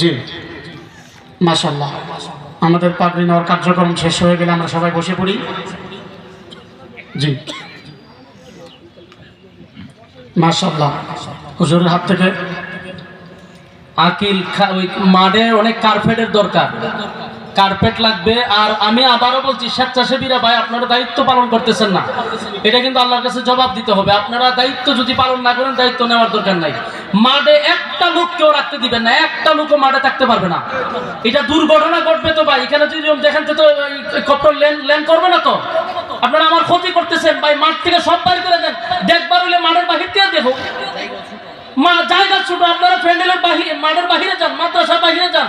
জি। মাশাল্লাহ আমাদের পাগড়ি নেওয়ার কার্যক্রম শেষ হয়ে গেলে আমরা সবাই বসে পড়ি। জি। মাশাল্লাহ হুজুরের হাত থেকে আকিল ওই মাঠে অনেক কার্পেটের দরকার। কার্পেট লাগবে আর আমি আবারও বলছি, স্বেচ্ছাসেবীরা ভাই, আপনারা দায়িত্ব পালন করতেছেন না। এটা কিন্তু আল্লাহর কাছে জবাব দিতে হবে। আপনারা দায়িত্ব যদি পালন না করেন, দায়িত্ব নেওয়ার দরকার নাই। মাঠে একটা লোক কেউ রাখতে দিবেন না, একটা লোকও মাঠে থাকতে পারবে না। এটা দুর্ঘটনা ঘটবে তো ভাই, এখানে যদি দেখেন তো কপ্টর লেন করবে না তো? আপনারা আমার ক্ষতি করতেছেন ভাই, মাঠ থেকে সব বাড়ি করে দেন। দেখবার হইলে মাঠের বাহির থেকে দেখো। মা, জায়গা ছোট, আপনারা প্যান্ডেলের বাহিরে, মাঠের বাহিরে যান, মাদ্রাসার বাহিরে যান।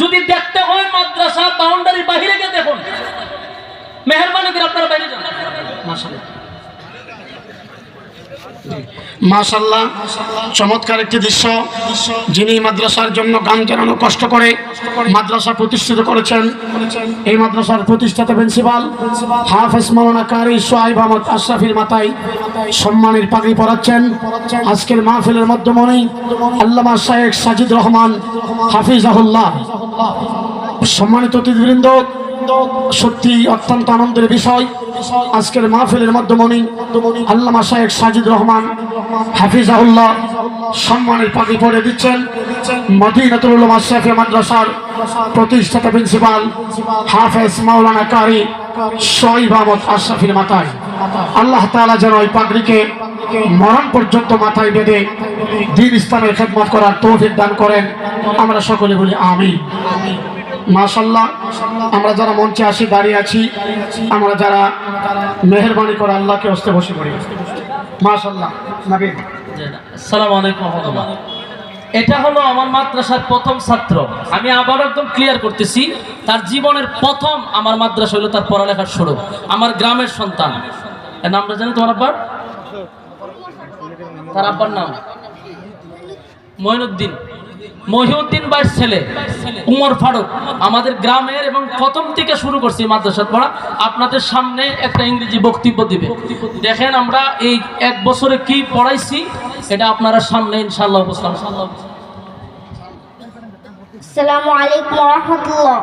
যদি দেখতে হয় মাদ্রাসা বাউন্ডারির বাহিরে গিয়ে দেখুন। মেহরবানি করে আপনারা বাইরে যান। মাশাল্লাহ মাশাল্লাহ চমৎকার একটি দৃশ্য, যিনি মাদ্রাসার জন্য গান জানানো কষ্ট করে মাদ্রাসা প্রতিষ্ঠিত করেছেন। এই মাদ্রাসার প্রতিষ্ঠাতা প্রিন্সিপাল হাফেজ মাওলানা কারি সোহাইব আহমদ আশরাফির মাথায় সম্মানের পাগড়ি পরাচ্ছেন। আজকের মাহফিলের মাধ্যমেই আল্লামা শাহেখ সাজিদ রহমান হাফিজ হাফিজাহুল্লাহ। সম্মানিত অতিথিবৃন্দ সত্যি অত্যন্ত আনন্দের বিষয়। আজকের মাহফিলের মাধ্যমে আল্লামা শাহেখ সাজিদ রহমান হাফিজাহুল্লাহ সম্মানের পাখি পড়ে দিচ্ছেন। মদিনাতুল আশরাফি মাদ্রাসার প্রতিষ্ঠাতা প্রিন্সিপাল হাফেজ মাওলানা কারি শহীদ আহমদ আশরাফির মাথায়। আল্লাহ তাআলা যেন ওই পাগড়িকে মরণ পর্যন্ত মাথায় বেঁধে দিন ইসলামের খেদমত করার তৌফিক দান করেন। আমরা সকলে বলি আমি মাশাল্লাহ আমরা যারা মঞ্চে আসি দাঁড়িয়ে আছি আমরা যারা মেহরবানি করে আল্লাহকে হস্তে বসে পড়ি। মাশাল্লাহ সালাম আলাইকুম এটা হলো আমার মাদ্রাসার প্রথম ছাত্র। আমি আবার একদম ক্লিয়ার করতেছি তার জীবনের প্রথম আমার মাদ্রাসা হলো তার পড়ালেখার শুরু। আমার গ্রামের সন্তান। এর নামটা জানি তোমার আব্বার? তার আব্বার নাম? মঈনুদ্দিন মহিউদ্দিন বাইশ ছেলে, উমর ফারুক। আমাদের গ্রামের এবং প্রথম থেকে শুরু করছি মাদ্রাসা পড়া। আপনাদের সামনে একটা ইংরেজি বক্তব্য দিবে। দেখেন আমরা এই এক বছরে কি পড়াইছি, এটা আপনারা সামনে ইনশাল্লাহ বুঝলাম আসসালামু আলাইকুম রহমতুল্লাহ।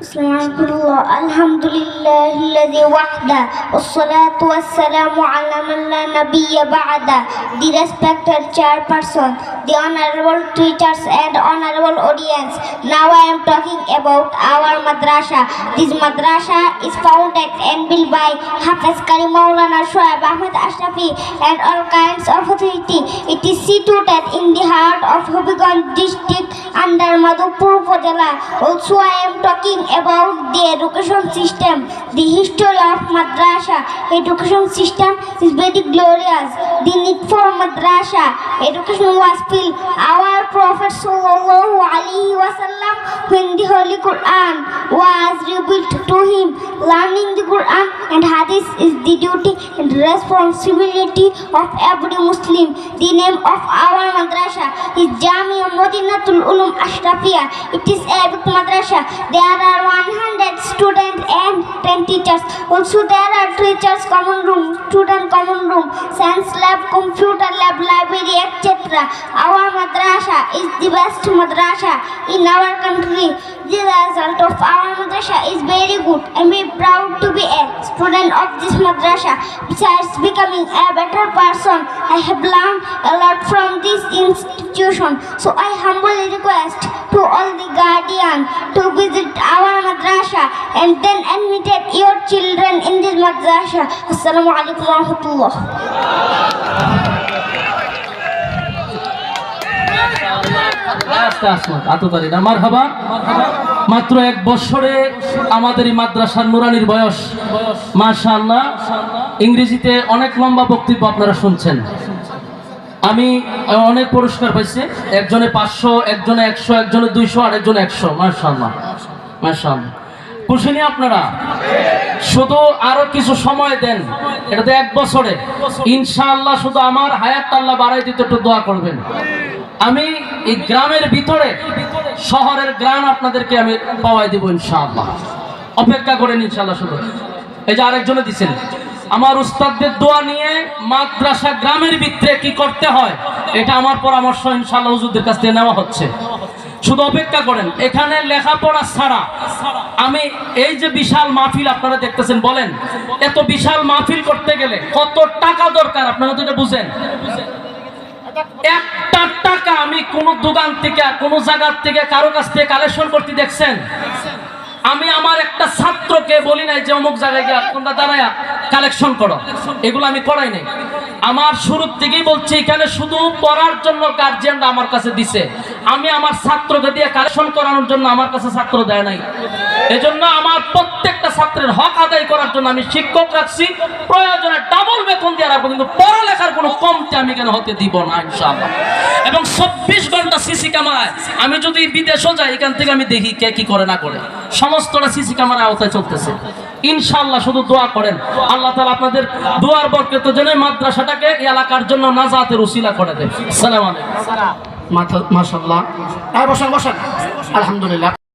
الله السلام عليكم الله الحمد لله الذي وحده والصلاة والسلام على من لا نبي بعده the respected chairperson the honorable teachers and honorable audience now I am talking about our madrasa this madrasa is founded and built by Hafiz Karim Maulana Shoaib Ahmed Ashrafi and all kinds of authority it is situated in the heart of Hobbiganj district under Madhupur Upazila also I am talking about the education system the history of madrasa education system is very glorious the need for madrasa education was filled. our prophet sallallahu alaihi wasallam when the holy quran was revealed to him learning the quran and hadith is the duty and responsibility of every muslim. The name of our madrasa is jamia madinatul ulum ashrafia it is a big madrasa there are 100 students and 10 teachers. Also there are teachers common room student common room. Science lab lab, computer lab, library, etc. Our madrasa is the best madrasa in our country. The result of our madrasa is very good and we are proud to be a student of this madrasa. Besides becoming a better person, I have learned a lot from this institution. So I humbly request to all the guardians to visit our madrasa and then admit your children in this madrasa. Assalamu alaikum wa rahmatullah. মাত্র এক বছরে আমাদের এই মাদ্রাসার নুরানির বয়স। মাশাআল্লাহ। ইংরেজিতে অনেক লম্বা বক্তব্য আপনারা শুনছেন। আমি অনেক পুরস্কার পাইছি। একজনে পাঁচশো, একজনে একশো, একজনে দুইশো আর একজনে একশো। মাশাআল্লাহ। মাশাআল্লাহ। খুশি নি আপনারা? শুধু আরও কিছু সময় দেন। এটা তো এক বছরে। ইনশাআল্লাহ শুধু আমার হায়াত আল্লাহ বাড়াই দিতে একটু দোয়া করবেন। আমি এই গ্রামের ভিতরে, শহরের গ্রাম আপনাদেরকে আমি পাওয়াই দেবো ইনশাআল্লাহ। অপেক্ষা করেন ইনশাআল্লাহ শুধু। এই যে আরেকজনে দিচ্ছেন আমার উস্তাদদের দোয়া নিয়ে মাদ্রাসা গ্রামের ভিতরে কি করতে হয়, এটা আমার পরামর্শ ইনশাআল্লাহ হুজুরদের কাছ থেকে নেওয়া হচ্ছে। শুধু অপেক্ষা করেন, এখানে লেখাপড়া ছাড়া আমি এই যে বিশাল মাহফিল আপনারা দেখতেছেন, বলেন, এত বিশাল মাহফিল করতে গেলে কত টাকা দরকার? আপনারা তো এটা বুঝেন। একটা টাকা আমি কোন দোকান থেকে, কোন জায়গার থেকে, কারও কাছ থেকে কালেকশন করতে দেখছেন? আমি আমার একটা ছাত্রকে বলি নাই যে অমুক জায়গায় গিয়া তোমরা দাঁড়ায়া কালেকশন করো। এগুলো আমি করাই নাই। আমার শুরুর থেকেই বলছি, এখানে শুধু পড়ার জন্য গার্জিয়ানরা আমার কাছে দিছে। আমি আমার ছাত্রকে দিয়ে কালেকশন করানোর জন্য আমার কাছে ছাত্র দেয় নাই। এজন্য আমার প্রত্যেকটা ছাত্রের হক আদায় করার জন্য আমি শিক্ষক রাখছি। প্রয়োজনে ডাবল বেতন দিয়ে রাখব, কিন্তু পড়ালেখার কোনো কমতে আমি কেন হতে দিব না, ইনশাআল্লাহ। এবং চব্বিশ ঘণ্টা সিসি ক্যামেরায় আমি যদি বিদেশও যাই, এখান থেকে আমি দেখি কে কি করে না করে। সমস্তটা সিসি ক্যামেরার আওতায় চলতেছে। ইনশাআল্লাহ শুধু দোয়া করেন। আল্লাহ তাআলা আপনাদের দোয়ার যেন এই মাদ্রাসাটাকে এলাকার জন্য নাজাতের উসিলা করে দেয়। সালাম আলাইকুম। মাশাল্লাহ বসেন বসেন। আলহামদুলিল্লাহ।